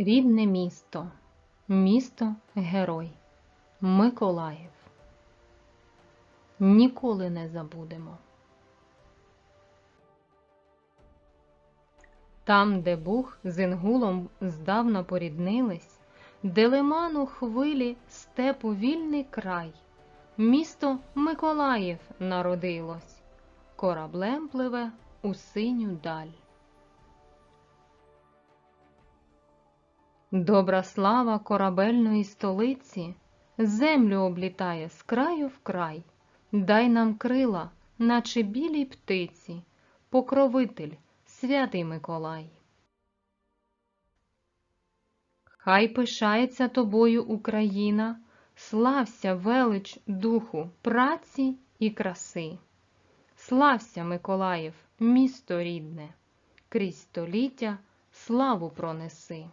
Рідне місто, місто Герой, Миколаїв. Ніколи не забудемо. Там, де Буг з Інгулом здавна поріднились, де лиману хвилі степу вільний край, місто Миколаїв народилось, кораблем пливе у синю даль. Добра слава корабельної столиці землю облітає з краю в край. Дай нам крила, наче білій птиці, покровитель, святий Миколай. Хай пишається тобою Україна, слався велич духу, праці і краси. Слався, Миколаїв, місто рідне, крізь століття славу пронеси.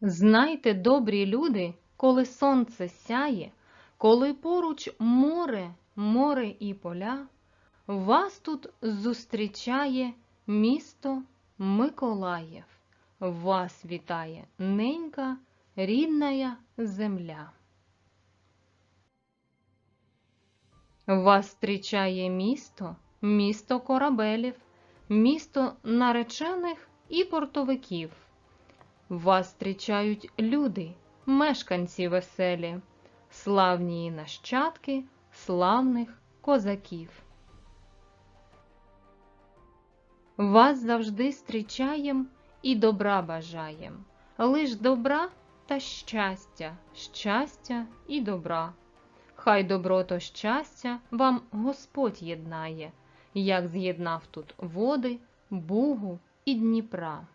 Знайте, добрі люди, коли сонце сяє, коли поруч море, море і поля, вас тут зустрічає місто Миколаїв, вас вітає ненька рідная земля. Вас зустрічає місто, місто корабелів, місто наречених і портовиків. Вас зустрічають люди, мешканці веселі, славні нащадки славних козаків. Вас завжди зустрічаєм і добра бажаєм, лиш добра та щастя, щастя і добра. Хай добро то щастя вам Господь єднає, як з'єднав тут води, Бугу і Дніпра.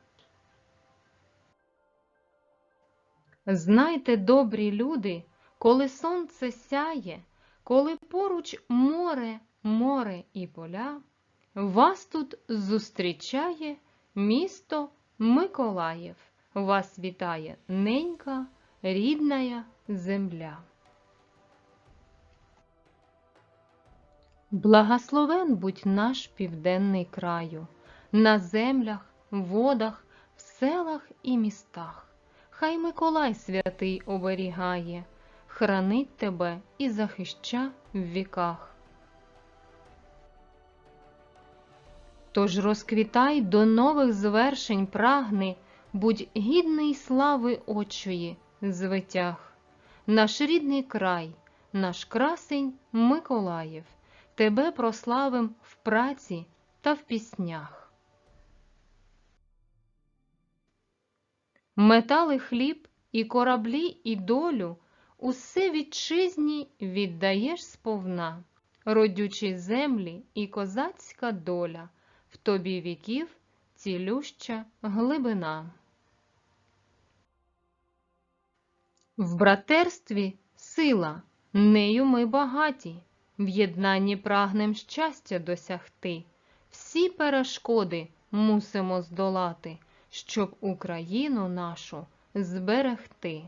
Знайте, добрі люди, коли сонце сяє, коли поруч море, море і поля, вас тут зустрічає місто Миколаїв, вас вітає ненька, рідная земля. Благословен будь наш південний краю, на землях, водах, в селах і містах. Хай Миколай святий оберігає, хранить тебе і захища в віках. Тож розквітай до нових звершень прагни, будь гідний слави очої, звитяг. Наш рідний край, наш красень Миколаїв, тебе прославим в праці та в піснях. Метали хліб і кораблі, і долю, усе вітчизні віддаєш сповна, родючі землі і козацька доля, в тобі віків цілюща глибина. В братерстві сила, нею ми багаті, в єднанні прагнем щастя досягти, всі перешкоди мусимо здолати щоб Україну нашу зберегти.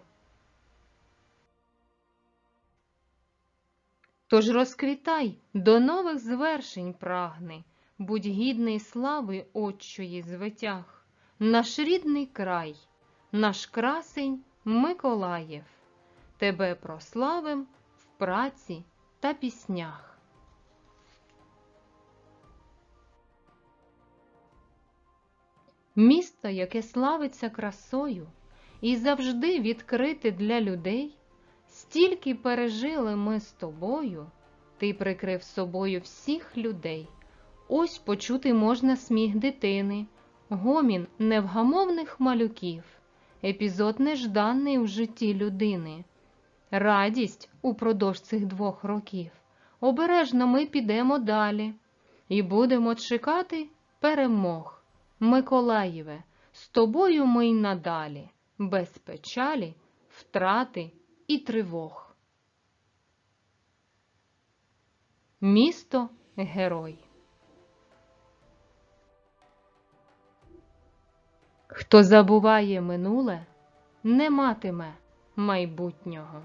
Тож розквітай до нових звершень прагни, будь гідний слави Отчої звитяг, наш рідний край, наш красень Миколаїв, тебе прославим в праці та піснях. Місто, яке славиться красою і завжди відкрите для людей, стільки пережили ми з тобою, ти прикрив собою всіх людей. Ось почути можна сміх дитини, гомін невгамовних малюків, епізод нежданий у житті людини, радість упродовж цих двох років. Обережно ми підемо далі і будемо чекати перемог. Миколаєве, з тобою ми й надалі, без печалі, втрати і тривог. Місто Герой. Хто забуває минуле, не матиме майбутнього.